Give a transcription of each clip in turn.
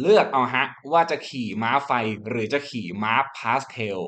เลือกเอาฮะว่าจะขี่ม้าไฟหรือจะขี่ม้าพาสเทล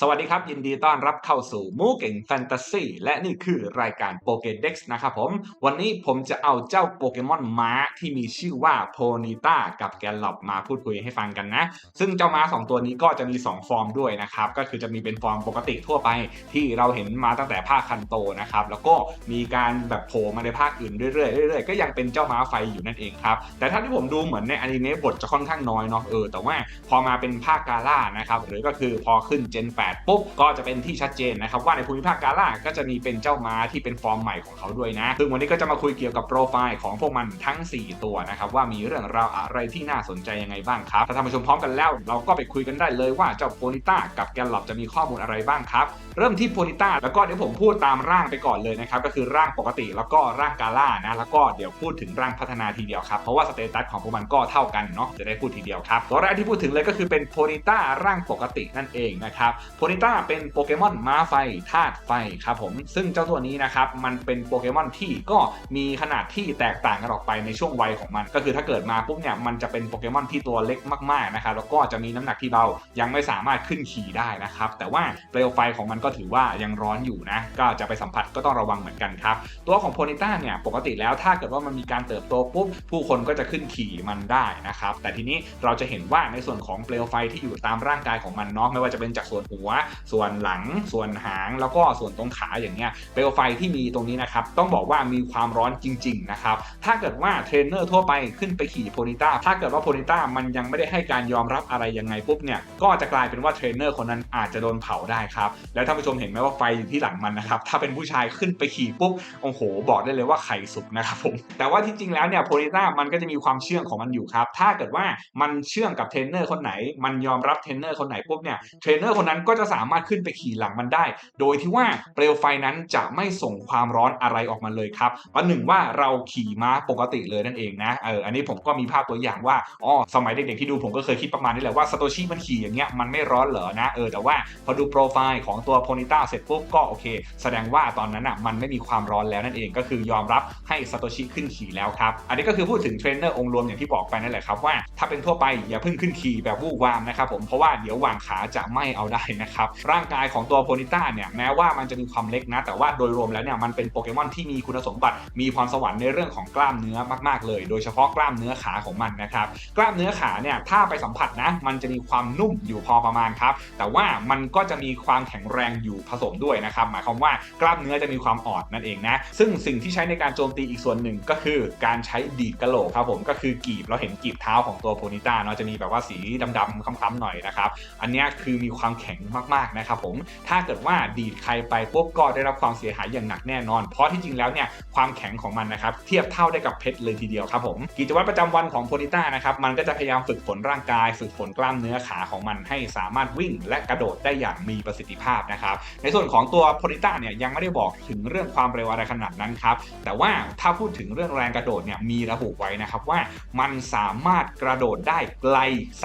สวัสดีครับ ยินดีต้อนรับเข้าสู่มูเก่งแฟนตาซีและนี่คือรายการโปเกเด็กซ์นะครับผม วันนี้ผมจะเอาเจ้าโปเกมอนม้าที่มีชื่อว่าโพนิต้ากับแกลลอบมาพูดคุยให้ฟังกันนะ ซึ่งเจ้าม้า 2 ตัวนี้ก็จะมี 2 ฟอร์มด้วยนะครับ ก็คือจะมีเป็นฟอร์มปกติทั่วไปที่เราเห็นมาตั้งแต่ภาคคันโตนะครับ แล้วก็มีการแบบโผล่มาในภาคอื่นเรื่อยๆเรื่อยๆก็ยังเป็นเจ้าม้าไฟอยู่นั่นเองครับแต่ถ้าที่ผมดูเหมือนในอนิเมะบทจะค่อนข้างน้อยเนาะเออแต่ว่าพอมาเป็นภาคกาล่านะครับหรือก็คือพอขึ้นเจน8ปุ๊บ ก็จะเป็นที่ชัดเจนนะครับว่าในภูมิภาคกาล่าก็จะมีเป็นเจ้าม้าที่เป็นฟอร์มใหม่ของเขาด้วยนะ ซึ่งวันนี้ก็จะมาคุยเกี่ยวกับโปรไฟล์ของพวกมันทั้ง 4 ตัวนะครับว่ามีเรื่องราวอะไรที่น่าสนใจยังไงบ้างครับ ถ้าท่านผู้ชมพร้อมกันแล้ว เราก็ไปคุยกันได้เลยว่าเจ้าโพนิต้ากับแกลลอบจะมีข้อมูลอะไรบ้างครับ เริ่มที่โพนิต้าแล้วก็เดี๋ยวผมพูดตามร่างไปก่อนเลยนะครับก็คือร่างปกติแล้วก็ร่างกาล่านะแล้วก็เดี๋ยวพูดถึงร่างพัฒนาทีเดียวครับเพราะว่าสเตตัสของพวกมันก็เท่ากันเนาะจะได้พูดทีเดียวครับตัวแรกที่พูดถึงเลยก็คือเป็นโพนิต้าร่างปกตินั่นเองนะครับโพนิต้าเป็นโปเกมอนม้าไฟธาตุไฟครับผม ซึ่งเจ้าตัวนี้นะครับ มันเป็นโปเกมอนที่ก็มีขนาดที่แตกต่างกันออกไปในช่วงวัยของมัน ก็คือถ้าเกิดมาปุ๊บเนี่ยมันจะเป็นโปเกมอนที่ตัวเล็กมากๆนะครับแล้วก็จะมีน้ำหนักที่เบายังไม่สามารถขึ้นขี่ได้นะครับ แต่ว่าเปลวไฟของมันก็ถือว่ายังร้อนอยู่นะก็จะไปสัมผัสก็ต้องระวังเหมือนกันครับตัวของโพนิต้าเนี่ยปกติแล้วถ้าเกิดว่ามันมีการเติบโตปุ๊บผู้คนก็จะขึ้นขี่มันได้นะครับแต่ทีนี้เราจะเห็นว่าในส่วนของเปลวไฟที่อยู่ตามร่างกายของมันเนาะไม่ว่าจะเป็นจากส่วนหัว ส่วนหลัง ส่วนหาง แล้วก็ส่วนตรงขาอย่างเงี้ยเปลวไฟที่มีตรงนี้นะครับ ต้องบอกว่ามีความร้อนจริง ๆ นะครับ ถ้าเกิดว่าเทรนเนอร์ทั่วไปขึ้นไปขี่โพนิต้า ถ้าเกิดว่าโพนิต้ามันยังไม่ได้ให้การยอมรับอะไรยังไงปุ๊บเนี่ย ก็จะกลายเป็นว่าเทรนเนอร์คนนั้นอาจจะโดนเผาได้ครับ แล้วท่านผู้ชมเห็นไหมว่าไฟที่หลังมันนะครับ ถ้าเป็นผู้ชายขึ้นไปขี่ปุ๊บ โอ้โห บอกได้เลยว่าไข่สุกนะครับผม แต่ว่าที่จริงแล้วเนี่ยโพนิต้ามันก็จะมีความเชื่องของมันอยู่ครับ ถ้าเกิดว่ามันเชื่องกับเทรนเนอร์คนไหน มันยอมรับเทรนเนอร์คนไหนปุ๊บเนี่ย เทรนเนอร์คนนั้นก็จะสามารถขึ้นไปขี่หลังมันได้ โดยที่ว่าเปลวไฟนั้นจะไม่ส่งความร้อนอะไรออกมาเลยครับประหนึ่งว่าเราขี่ม้าปกติเลยนั่นเองนะเอออันนี้ผมก็มีภาพตัวอย่างว่าอ๋อสมัยเด็กๆที่ดูผมก็เคยคิดประมาณนี้แหละว่าซาโตชิมันขี่อย่างเงี้ยมันไม่ร้อนเหรอนะเออแต่ว่าพอดูโปรไฟล์ของตัวโพนิต้าเสร็จปุ๊บก็โอเค แสดงว่าตอนนั้นอะมันไม่มีความร้อนแล้วนั่นเองก็คือยอมรับให้ซาโตชิขึ้นขี่แล้วครับอันนี้ก็คือพูดถึงเทรนเนอร์องค์รวมอย่างที่บอกไปนั่นแหละครับว่าถ้าเป็นทั่วไปอย่าเพิ่งขึ้นขี่แบบวู่วามนะครับผมเพราะว่าเดี๋ยววางขาจะไม่เอาได้นะครับร่างกายของตัวโพนิต้าเนี่ยแม้ว่ามันจะมีความเล็กนะ แต่ว่าโดยรวมแล้วเนี่ยมันเป็นโปเกมอนที่มีคุณสมบัติมีพรสวรรค์ในเรื่องของกล้ามเนื้อมากๆเลย โดยเฉพาะกล้ามเนื้อขาของมันนะครับกล้ามเนื้อขาเนี่ยถ้าไปสัมผัสนะมันจะมีความนุ่มอยู่พอประมาณครับแต่ว่ามันก็จะมีความแข็งแรงอยู่ผสมด้วยนะครับหมายความว่ากล้ามเนื้อจะมีความอ่อนนั่นเองนะซึ่งสิ่งที่ใช้ในการโจมตีอีกส่วนหนึ่งก็คือการใช้ดีดกระโหลกครับผมก็คือกีบเราเห็นกีบเท้าของตัวโพนิต้าเนาะจะมีแบบว่าสีดำๆค้ำๆหน่อยนะครับอันนี้คือมีความแข็งมากๆนะครับผมถ้าเกิดว่าดีดใครไปปุ๊บก็ได้รับความเสียหายอย่างหนักแน่นอน เพราะที่จริงแล้วเนี่ยความแข็งของมันนะครับเทียบเท่าได้กับเพชรเลยทีเดียวครับผมกิจวัตรประจำวันของโพนิต้านะครับมันก็จะพยายามฝึกฝนร่างกายฝึกฝนกล้ามเนื้อขาของมันให้สามารถวิ่งและกระโดดได้อย่างมีประสิทธิภาพนะครับในส่วนของตัวโพนิต้าเนี่ยยังไม่ได้บอกถึงเรื่องความเร็วอะไรขนาดนั้นครับแต่ว่าถ้าพูดถึงเรื่องแรงกระโดดเนี่ยมีระบุไว้นะครับว่ามันสามารถกระโดดได้ไกล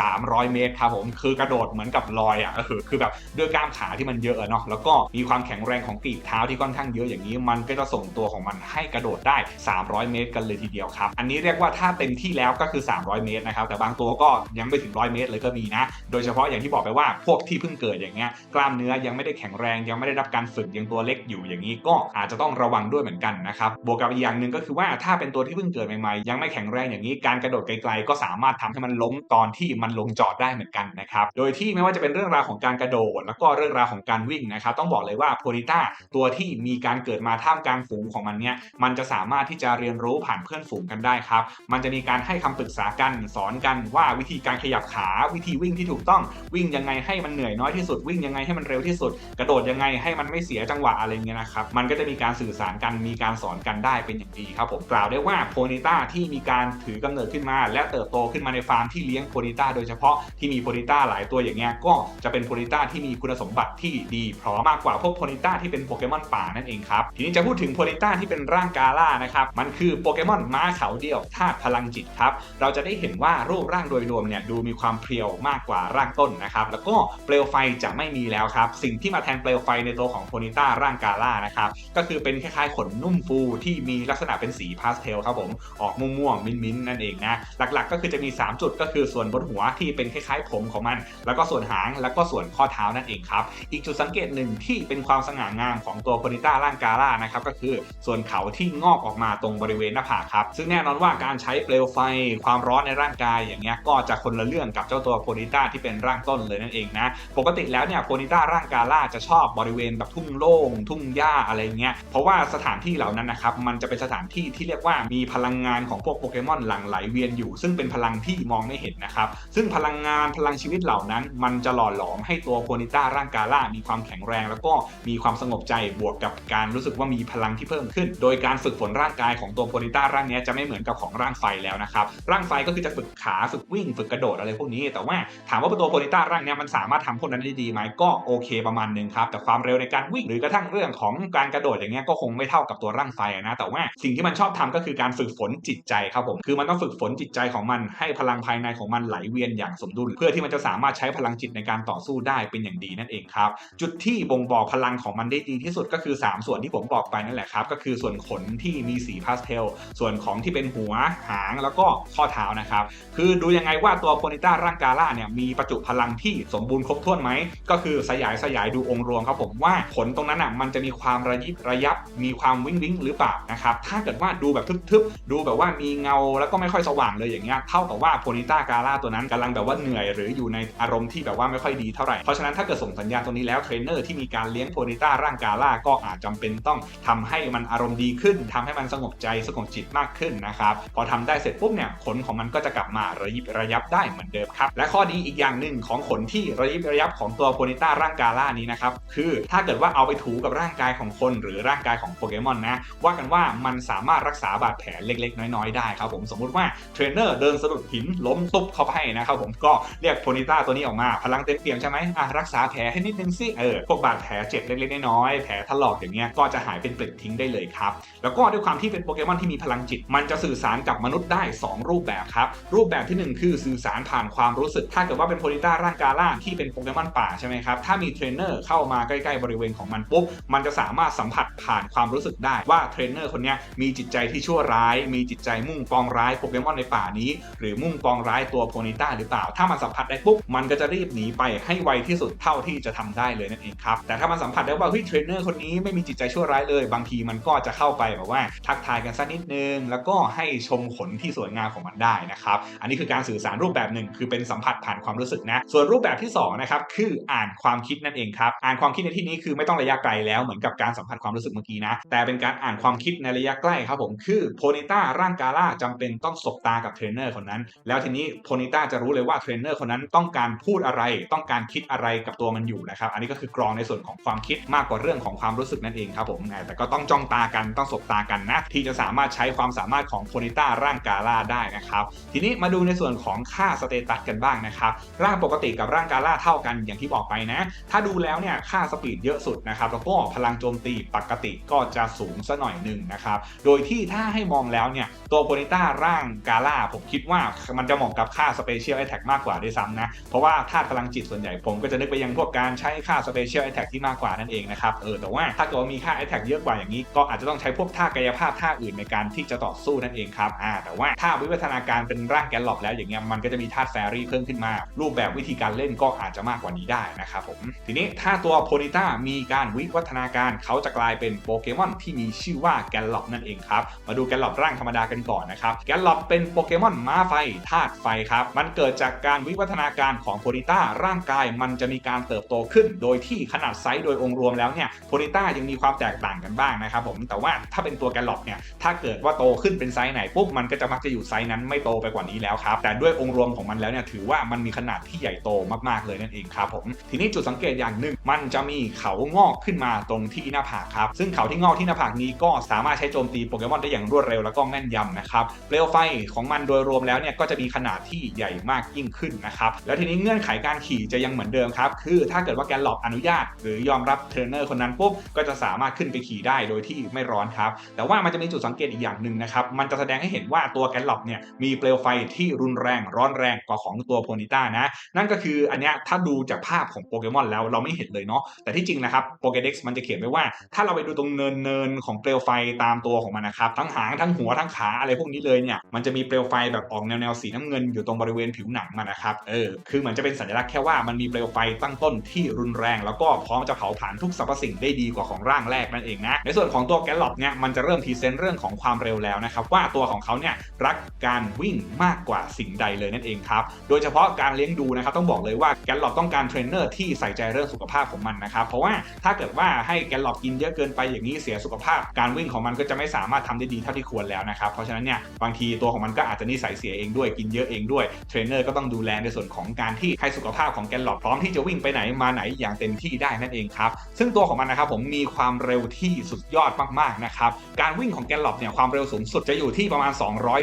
300 เมตรครับผมคือกระโดดเหมือนกับลอยอะเออคือแบบด้วยกล้ามขาที่มันเยอะเนาะแล้วก็มีความแข็งแรงของกีบเท้าที่ค่อนข้างเยอะอย่างนี้ มันก็จะส่งตัวของมันให้กระโดดได้ 300 เมตรกันเลยทีเดียวครับ อันนี้เรียกว่าถ้าเต็มที่แล้วก็คือ 300 เมตรนะครับ แต่บางตัวก็ยังไม่ถึง 100 เมตรเลยก็มีนะ โดยเฉพาะอย่างที่บอกไปว่าพวกที่เพิ่งเกิดอย่างเงี้ย กล้ามเนื้อยังไม่ได้แข็งแรง ยังไม่ได้รับการฝึกยังตัวเล็กอยู่อย่างนี้ ก็อาจจะต้องระวังด้วยเหมือนกันนะครับ บวกกับอีกอย่างหนึ่งก็คือว่าถ้าเป็นตัวที่เพิ่งเกิดใหม่ๆ ยังไม่แข็งแรงอย่างนี้ การกระโดดไกลๆ ก็สามารถทำให้มันล้มตอนที่มันลงจอดได้เหมือนกันนะครับ โดยที่ไม่ว่าจะเป็นเรื่องราวของการกระโดดแล้วก็เรื่องราวของการวิ่งนะครับต้องบอกเลยว่าโพนิต้าตัวที่มีการเกิดมาท่ามกลางฝูงของมันเนี่ยมันจะสามารถที่จะเรียนรู้ผ่านเพื่อนฝูงกันได้ครับ มันจะมีการให้คำปรึกษากันสอนกันว่าวิธีการขยับขาวิธีวิ่งที่ถูกต้องวิ่งยังไงให้มันเหนื่อยน้อยที่สุดวิ่งยังไงให้มันเร็วที่สุด กระโดดยังไงให้มันไม่เสียจังหวะอะไรเงี้ยนะครับมันก็จะมีการสื่อสารกันมีการสอนกันได้เป็นอย่างดีครับผมกล่าวได้ว่าโพนิต้าที่มีการถือกำเนิดขึ้นมา และเติบโตขึ้นมาในฟาร์มที่เลี้ยงโพนิต้าโดยเฉพาะที่มีโพนิต้าหลายตัวอย่างเงี้ยก็จะเป็นโพนิต้าที่ที่มีคุณสมบัติที่ดีพร้อมมากกว่าพวกโพนิต้าที่เป็นโปเกมอนป่านั่นเองครับ ทีนี้จะพูดถึงโพนิต้าที่เป็นร่างกาล่านะครับ มันคือโปเกมอนม้าเขาเดียวธาตุพลังจิตครับ เราจะได้เห็นว่ารูปร่างโดยรวมเนี่ยดูมีความเพรียวมากกว่าร่างต้นนะครับ แล้วก็เปลวไฟจะไม่มีแล้วครับ สิ่งที่มาแทนเปลวไฟในตัวของโพนิต้าร่างกาล่านะครับ ก็คือเป็นคล้ายๆขนนุ่มฟูที่มีลักษณะเป็นสีพาสเทลครับผม ออกม่วงๆมิ้นๆนั่นเองนะ หลักๆ ก็คือจะมี 3 จุดก็คือส่วนบนหัวที่เป็นคล้ายๆผมของมัน แล้วก็ส่วนหาง แล้วก็ส่วนข้อเท้านั่นเองครับ อีกจุดสังเกตหนึ่งที่เป็นความสง่างามของตัวโพนิต้าร่างกาล่านะครับก็คือส่วนเขาที่งอกออกมาตรงบริเวณหน้าผากครับ ซึ่งแน่นอนว่าการใช้เปลวไฟความร้อนในร่างกายอย่างเงี้ยก็จะคนละเรื่องกับเจ้าตัวโพนิต้าที่เป็นร่างต้นเลยนั่นเองนะปกติแล้วเนี่ยโพนิต้าร่างกาล่าจะชอบบริเวณแบบทุ่งโล่งทุ่งหญ้าอะไรเงี้ยเพราะว่าสถานที่เหล่านั้นนะครับมันจะเป็นสถานที่ที่เรียกว่ามีพลังงานของพวกโปเกมอนหลั่งไหลเวียนอยู่ ซึ่งเป็นพลังที่มองไม่เห็นนะครับซึ่งพลังงานพลังชีวิตเหล่านั้น มันจะหล่อหลอมให้ตัวโพนิต้าร่างกาล่ามีความแข็งแรง แล้วก็มีความสงบใจบวกกับการรู้สึกว่ามีพลังที่เพิ่มขึ้น โดยการฝึกฝนร่างกายของตัวโพนิต้าร่างนี้จะไม่เหมือนกับของร่างไฟแล้วนะครับ ร่างไฟก็คือจะฝึกขาฝึกวิ่ง ฝึกกระโดดอะไรพวกนี้ แต่ว่าถามว่าตัวโพนิต้าร่างเนี้ยมันสามารถทำพวกนั้นได้ดีไหมก็โอเคประมาณหนึงครับ แต่ความเร็วในการวิ่งหรือกระทั่งเรื่องของการกระโดดอย่างเงี้ยก็คงไม่เท่ากับตัวร่างไฟนะ แต่ว่าสิ่งที่มันชอบทำก็คือการฝึกฝนจิตใจครับผม คือมันต้องฝึกฝนจิตใจของมันให้พลังภายในของมันไหลเวียนอย่างสมดุล เพื่อที่มันจะสามารถใช้พลังจิตในการต่อสู้ได้เป็นอย่างดีนั่นเองครับ จุดที่บ่งบอกพลังของมันได้ดีที่สุดก็คือ 3 ส่วนที่ผมบอกไปนั่นแหละครับ ก็คือส่วนขนที่มีสีพาสเทล ส่วนของที่เป็นหัวหางแล้วก็ข้อเท้านะครับ คือดูยังไงว่าตัวโพนิต้าร่างกาล่าเนี่ยมีประจุพลังที่สมบูรณ์ครบถ้วนไหม ก็คือสยายสยายดูองค์รวมครับผมว่าขนตรงนั้นอะมันจะมีความระยิบระยับ มีความวิ้งวิ้งหรือเปล่านะครับ ถ้าเกิดว่าดูแบบทึบๆ ดูแบบว่ามีเงาแล้วก็ไม่ค่อยสว่างเลยอย่างเงี้ย เท่ากับว่าโพนิต้ากาล่าตัวนั้นกำลังแบบว่าเหนื่อยหรืออยู่ในอารมณ์ที่แบบว่าไม่ค่อยดีเท่าไหร่ เพราะฉะนั้นถ้าเกิดส่งสัญญาณตรงนี้แล้วเทรนเนอร์ที่มีการเลี้ยงโพนิต้าร่างกาล่าก็อาจจำเป็นต้องทำให้มันอารมณ์ดีขึ้นทำให้มันสงบใจสงบจิตมากขึ้นนะครับพอทำได้เสร็จปุ๊บเนี่ยขนของมันก็จะกลับมาระยิบระยับได้เหมือนเดิมครับและข้อดีอีกอย่างหนึ่งของขนที่ระยิบระยับของตัวโพนิต้าร่างกาล่านี้นะครับคือถ้าเกิดว่าเอาไปถูกับร่างกายของคน หรือร่างกายของโปเกมอนนะว่ากันว่ามันสามารถรักษาบาดแผลเล็ก ๆ น้อยๆได้ครับผมสมมุติว่าเทรนเนอร์เดินสะดุดหินล้มตุ๊บเข้าไปนะครับผมก็เรียกโพนิต้าตัวนี้ออกมาพลังเต็มเปี่ยมใช่ไหมอะรักษาแผลให้นิดนึงสิเออพวกบาดแผลเจ็บเล็กๆน้อยๆแผลถลอกอย่างเงี้ยก็จะหายเป็นเปลือกทิ้งได้เลยครับ แล้วก็ด้วยความที่เป็นโปเกมอนที่มีพลังจิต มันจะสื่อสารกับมนุษย์ได้ 2 รูปแบบครับ รูปแบบที่ 1 คือสื่อสารผ่านความรู้สึก ถ้าเกิดว่าเป็นโพลิต้าร่างกาล่าที่เป็นโปเกมอนป่าใช่ไหมครับ ถ้ามีเทรนเนอร์เข้ามาใกล้ๆบริเวณของมันปุ๊บ มันจะสามารถสัมผัสผ่านความรู้สึกได้ว่าเทรนเนอร์คนนี้มีจิตใจที่ชั่วร้าย มีจิตใจมุ่งปองร้ายโปเกมอนในป่านี้ หรือมุ่งปองร้ายตัวโพนิต้าหรือเปล่า ถ้ามันสัมผัสได้ปุ๊บ มันก็จะรีบหนีไปให้ไวที่สุดเท่าที่จะทำได้เลยนั่นเองครับแต่ถ้ามันสัมผัสได้ว่าเฮ้ยเทรนเนอร์คนนี้ไม่มีจิตใจชั่วร้ายเลย บางทีมันก็จะเข้าไปแบบว่าทักทายกันสักนิดนึง แล้วก็ให้ชมขนที่สวยงามของมันได้นะครับอันนี้คือการสื่อสารรูปแบบหนึ่งคือเป็นสัมผัสผ่านความรู้สึกนะ ส่วนรูปแบบที่สองนะครับคืออ่านความคิดนั่นเองครับอ่านความคิดในที่นี้คือไม่ต้องระยะไกลแล้วเหมือนกับการสัมผัสความรู้สึกเมื่อกี้นะแต่เป็นการอ่านความคิดในระยะใกล้ครับผมคือโพนิต้าร่างกาล่าจำเป็นต้องสบตากับเทรนเนอร์คนนั้น แล้วทีนี้โพนิต้าจะรู้เลยว่าเทรนเนอร์คนนั้นต้องการพูดอะไร ต้องการคิดอะไรกับตัวมันอยู่นะครับ อันนี้ก็คือกรองในส่วนของความคิดมากกว่าเรื่องของความรู้สึกนั่นเองครับผม แต่ก็ต้องจ้องตากันต้องสบตากันนะที่จะสามารถใช้ความสามารถของโพนิต้าร่างกาล่าได้นะครับ ทีนี้มาดูในส่วนของค่าสเตตัสกันบ้างนะครับ ร่างปกติกับร่างกาล่าเท่ากันอย่างที่บอกไปนะ ถ้าดูแล้วเนี่ยค่าสปีดเยอะสุดนะครับแล้วก็พลังโจมตีปกติก็จะสูงซะหน่อยหนึ่งนะครับ โดยที่ถ้าให้มองแล้วเนี่ยตัวโพนิต้าร่างกาล่าผมคิดว่ามันจะเหมาะกับค่าสเปเชียลแอแท็กมากกว่าด้วยซ้ำนะ เพราะว่าธาตุพลังจิตส่วนใหญ่ผมก็จะนึกไปยังพวกการใช้ค่าสเปเชียลแอ t แทกที่มากกว่านั่นเองนะครับเออแต่ว่าถ้าเกิดว่ามีค่าแอ t แทกเยอะกว่าอย่างนี้ ก็อาจจะต้องใช้พวกท่ากายภาพท่าอื่นในการที่จะต่อสู้นั่นเองครับอ่าแต่ว่าถ้าวิวัฒนาการเป็นร่างแกนหลอบแล้วอย่างเงี้ยมันก็จะมีธาแฟรี่เพิ่มขึ้นมา รูปแบบวิธีการเล่นก็อาจจะมากกว่านี้ได้นะครับผมทีนี้ถ้าตัวโพนิต้ามีการวิวัฒนาการเขาจะกลายเป็นโปเกมอนที่มีชื่อว่าแกนหลอบนั่นเองครับมาดูแกนหลอบร่างธรรมดากันก่อนนะครับแกนหลอบเป็นโปเกมอนม้าไฟธาตุไฟครับมันเกิดจากการวิวัฒนาการของโพนิต้าร่างกายมันจะมีการเติบโตขึ้น โดยที่ขนาดไซส์โดยองค์รวมแล้วเนี่ยโพนิต้ายังมีความแตกต่างกันบ้างนะครับผมแต่ว่าถ้าเป็นตัวแกนหลอบเนี่ยถ้าเกิดว่าโตขึ้นเป็นไซส์ไหนปุ๊บมันก็จะมักจะอยู่ไซส์นั้นไม่โตไปกว่านี้แล้วครับแต่ด้วยองค์รวมของมันแล้วเนี่ยถือว่ามันมีขนาดที่ใหญ่โตมากๆเลยนั่นเองครับผมทีนี้จุดสังเกตอย่างหนึ่งมันจะมีเขางอกขึ้นมาตรงที่หน้าผากครับซึ่งเขาที่งอกที่หน้าผากนี้ก็สามารถใช้โจมตีโปเกมอนได้อย่างรวดเร็วแล้วก็แม่นยำนะครับเปลวไฟของมันโดยรวมแล้วเนี่ยก็จะมีขนาดที่ใหญ่มากยิ่งขึ้นนะครับแล้วทีนี้เงื่อนไขการขี่จะยังเหมือนเดิมครับคือถ้าเกิดว่าแกนหลอบอนุญาต หรือยอมรับเทรนเนอร์คนนั้นปุ๊บก็จะสามารถขึ้นไปขี่ได้โดยที่ไม่ร้อนครับแต่ว่ามันจะมีจุดสังเกตอีกอย่างหนึ่งนะครับมันจะแสดงให้เห็นว่าตัวแกนหลอบเนี่ยมีเปลวไฟที่รุนแรงร้อนแรงกว่าของตัวโพนิต้านะนั่นก็คืออันเนี้ยถ้าดูจากภาพของโปเกมอนแล้วเราไม่เห็นเลยเนาะแต่ที่จริงนะครับโปเกเด็กซ์มันจะเขียนไว้ว่า ถ้าเราไปดูตรงเนินเนินๆของเปลวไฟตามตัวของมันนะครับทั้งหางทั้งหัวทั้งขาอะไรพวกนี้เลยเนี่ยมันจะมีเปลวไฟแบบออกแนวแนวสีน้ำเงินอยู่ตรงบริเวณผิวหนังมันนะครับเออคือเหมือนจะเป็นสัญลักษณ์แค่ว่ามันมีเปลวไฟตั้งต้นที่รุนแรง แล้วก็พร้อมจะเผาผลาญทุกสรรพสิ่งได้ดีกว่าของร่างแรกนั่นเองนะ ในส่วนของตัวแกลล็อบเนี่ยมันจะเริ่มพรีเซนต์เรื่องของความเร็วแล้วนะครับว่าตัวของเขาเนี่ยรักการวิ่งมากกว่าสิ่งใดเลยนั่นเองครับ โดยเฉพาะการเลี้ยงดูนะครับต้องบอกเลยว่าแกลล็อบต้องการเทรนเนอร์ที่ใส่ใจเรื่องสุขภาพของมันนะครับเพราะว่าถ้าเกิดว่าให้แกลล็อบกินเยอะเกินไปอย่างนี้เสียสุขภาพ การวิ่งของมันก็จะไม่สามารถทำได้ดีเท่าที่ควรแล้วนะครับเพราะฉะนั้นเนี่ยบางทีตัวของมันก็อาจจะนิสัยเสียเองด้วยกินเยอะเองด้วยเทรนเนอร์ก็ต้องดูแลในส่วนของการที่ให้สุขภาพของแกลล็อบพร้อมที่จะวิ่งไปไหนมาไหนอย่างเต็มที่ได้นั่นเองครับ ซึ่งตัวของมันนะครับผมมีความเร็วที่สุดยอดมากๆนะครับการวิ่งของแกลล็อบเนี่ยความเร็วสูงสุดจะอยู่ที่ประมาณ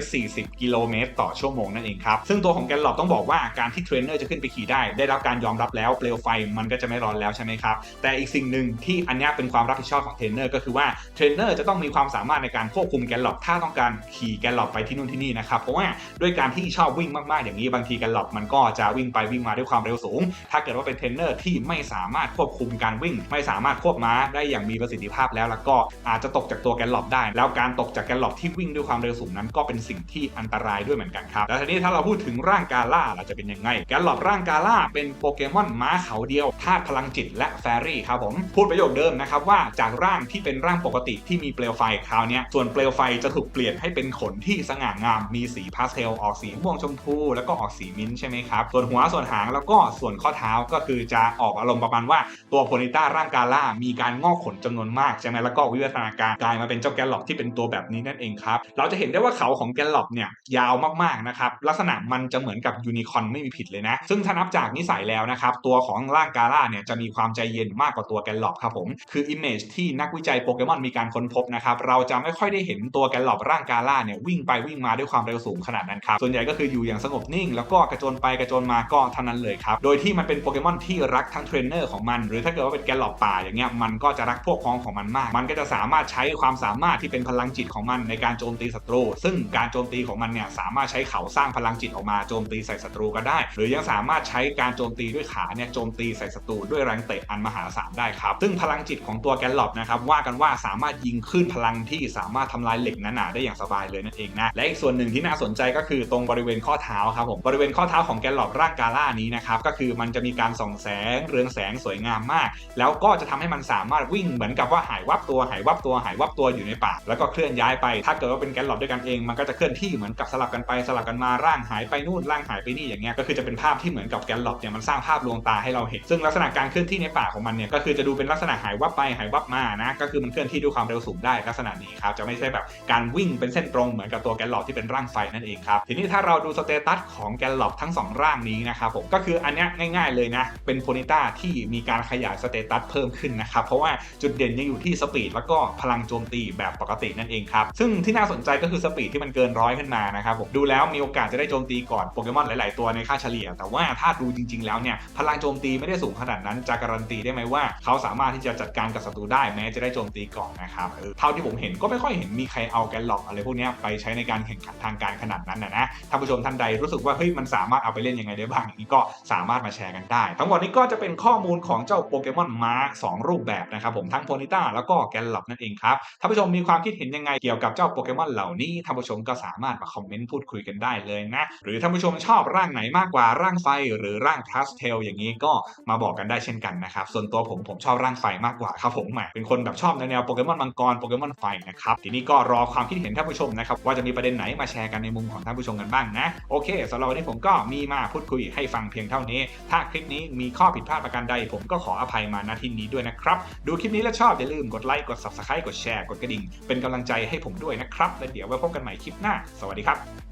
240 กิโลเมตรต่อชั่วโมงนั่นเองครับซึ่งตัวของแกลล็อบต้องบอกว่าการที่เทรนเนอร์จะขึ้นไปขี่ได้ ได้รับการยอมรับแล้วเปลวไฟมันก็จะไม่ร้อนแล้วใช่ไหมครับแต่อีกสิ่งหนึ่งที่อันนี้เป็นความรับผิดชอบของเทรนเนอร์ก็คือว่าเทรนเนอร์จะต้องมีความสามารถในการควบคุมแกลล็อบถ้าต้องการขี่แกลล็อบไปที่นู่นที่นี่นะครับเพราะว่าด้วยการที่ชอบวิ่งมากๆอย่างนี้บางทีแกลล็อบมันก็จะวิ่งไปวิ่งมาด้วยความเร็วสูง ถ้าเกิดว่าเป็นเทรนเนอร์ที่ไม่สามารถควบคุมการวิ่ง ไม่สามารถควบม้าได้อย่างมีประสิทธิภาพแล้วแล้วก็อาจจะตกจากตัวแกลล็อบได้ แล้วการตกจากแกลล็อบที่วิ่งด้วยความเร็วสูงนั้น ก็เป็นสิ่งที่อันตรายด้วยเหมือนกันครับแล้วทีนี้ถ้าเราพูดถึงร่างกาล่าเราจะเป็นยังไง แกลล็อบร่างกาล่าเป็นโปเกมอนม้าเขาเดียวธาตุพลังจิตและแฟรี่ครับผมพูดประโยคเดิมนะครับว่าจากร่างที่เป็นร่างปกติที่มีเปลวไฟคราวนี้ส่วนเปลวไฟจะถูกเปลี่ยนให้เป็นขนที่สง่างามมีสีพาสเทลออกสีม่วงชมพู แล้วก็ออกสีมิ้นใช่ไหมครับส่วนหัวส่วนหางแล้วก็ส่วนข้อเท้าก็็คือจะออกอารมณ์ประมาณว่าตัวโพนิต้าร่างกาล่ามีการงอกขนจำนวนมากใช่ไหมแล้วก็วิวัฒนาการกลายมาเป็นเจ้าแกลล็อกที่เป็นตัวแบบนี้นั่นเองครับเราจะเห็นได้ว่าเขาของแกลล็อกเนี่ยยาวมากๆนะครับลักษณะมันจะเหมือนกับยูนิคอนไม่มีผิดเลยนะ ซึ่งถ้านับจากนิสัยแล้วนะครับตัวของร่างกาล่าเนี่ยจะมีความใจเย็นมากกว่าตัวแกลล็อกครับผมคืออิมเมจที่นักวิจัยโปเกมอนมีการค้นพบนะครับเราจะไม่ค่อยได้เห็นตัวแกลล็อกร่างกาล่าเนี่ยวิ่งไปวิ่งมาด้วยความเร็วสูงขนาดนั้นครับส่วนใหญ่ก็คืออยู่อย่างสงบนิ่ง แล้วก็กระโจนไปกระโจนมาก็เท่านั้นเลยครับโดยที่มันเป็นโปเกมมอนที่รักทั้งเทรนเนอร์ของมัน หรือถ้าเกิดว่าเป็นแกลล็อกป่าอย่างเงี้ยมันก็จะรักพวกพ้องของมันมาก มันก็จะสามารถใช้ความสามารถที่เป็นพลังจิตของมันในการโจมตีศัตรู ซึ่งการโจมตีของมันเนี่ยสามารถใช้เขาสร้างพลังจิตออกมาโจมตีใส่ศัตรูก็ได้ หรือยังสามารถใช้การโจมตีด้วยขาเนี่ยโจมตีใส่ศัตรูด้วยแรงเตะอันมหาศาลได้ครับ ซึ่งพลังจิตของตัวแกลล็อบนะครับว่ากันว่าสามารถยิงคลื่นพลังที่สามารถทำลายเหล็กหนาๆได้อย่างสบายเลยนั่นเองนะและอีกส่วนหนึ่งที่น่าสนใจก็คือตรงบริเวณข้อเท้าครับผมบริเวณข้อเท้าของแกลลอบร่างกาล่านี้นะครับก็คือมันจะมีการส่องแสง เรืองแสงสวยงามมาก แล้วก็จะทำให้มันสามารถวิ่งเหมือนกับว่าหายวับตัวหายวับตัวหายวับตัวอยู่ในป่า แล้วก็เคลื่อนย้ายไป ถ้าเกิดว่าเป็นแกลล็อบด้วยกันเอง มันก็จะเคลื่อนที่เหมือนกับสลับกันไปสลับกันมาร่างหายไปนู่นร่างหายไปนี่อย่างเงี้ยก็คือจะเป็นภาพที่เหมือนกับแกลล็อบเนี่ยมันสร้างภาพลวงตาให้เราเห็น ซึ่งลักษณะการเคลื่อนที่ในป่าของมันเนี่ยก็คือจะดูเป็นลักษณะหายวับไปหายวับมานะก็คือมันเคลื่อนที่ด้วยความเร็วสูงได้ลักษณะนี้ครับจะไม่ใช่แบบการวิ่งเป็นเส้นตรงเหมือนกับตัวแกลล็อบที่เป็นร่างไฟนั่นเองครับทีนี้ถ้าเราดูสเตตัสของแกลล็อบทั้งสองร่างนี้นะครับผมก็คืออันเนี้ยง่าย ๆเลยนะเป็นโพนิต้าที่มีการขยายสเตตัสเพิ่มขึ้นนะครับ เพราะว่าจุดเด่นยังอยู่ที่สปีดแล้วก็พลังโจมตีแบบปกตินั่นเองครับ ซึ่งที่น่าสนใจก็คือสปีดที่มันเกินร้อยขึ้นมานะครับผมดูแล้วมีโอกาสจะได้โจมตีก่อนโปเกมอนหลาย ๆ ตัวในค่าเฉลี่ย แต่ว่าถ้าดูจริง ๆ แล้วเนี่ยพลังโจมตีไม่ได้สูงขนาดนั้นจะการันตีได้ไหมว่า เขาสามารถที่จะจัดการกับศัตรูได้แม้จะได้โจมตีก่อนนะครับเท่าที่ผมเห็นก็ไม่ค่อยเห็นมีใครเอาแกนหลอกอะไรพวกนี้ไปใช้ในการแข่งขันทางการขนาดนั้นนะนะถ้าผู้ชมท่านใดรู้สึกว่าเฮ้ยมันสามารถเอาไปเล่นยังไงได้บ้างอย่างนี้ก็สามารถมาแชร์กันได้ทั้งหมดนี้ก็จะเป็นข้อมูลของเจ้าโปเกมอนม้าสองรูปแบบนะครับผมทั้งโพนิต้าแล้วก็แกนหลอกนั่นเองครับถ้านผู้ชมมีความคิดเห็นยังไงเกี่ยวกับเจ้าโปเกมอนเหล่านี้ท่านผู้ชมก็สามารถมาคอมเมนต์พูดคุยกันได้เลยนะ หรือท่านผู้ชมชอบร่างไหนมากกว่าร่างไฟหรือร่างพาสเทลอย่างนี้ก็มาบอกกันได้เช่นกันนะครับส่วนตัวผมผมชอบร่างไฟมากกว่าครับผมแหมเป็นคนแบบชอบในแนวโปเกมอนมังกรโปเกมอนไฟนะครับทีนี้ก็รอความคิดเห็นท่านผู้ชมนะครับว่าจะมีประเด็นไหนมาแชร์กันในมุมของท่านผู้ชมกันบ้างนะโอเคสำหรับวันนี้ผมก็มีมาพูดคุยให้ฟังเพียงเท่านี้ ถ้าคลิปนี้มีข้อผิดพลาดประการใด ผมก็ขออภัยมาณที่นี้ด้วยนะครับ ดูคลิปนี้แล้วชอบอย่าลืมกดไลค์กด subscribe กดแชร์กดกระดิ่ง เป็นกำลังใจให้ผมด้วยนะครับ และเดี๋ยวไว้พบกันใหม่คลิปหน้า สวัสดีครับ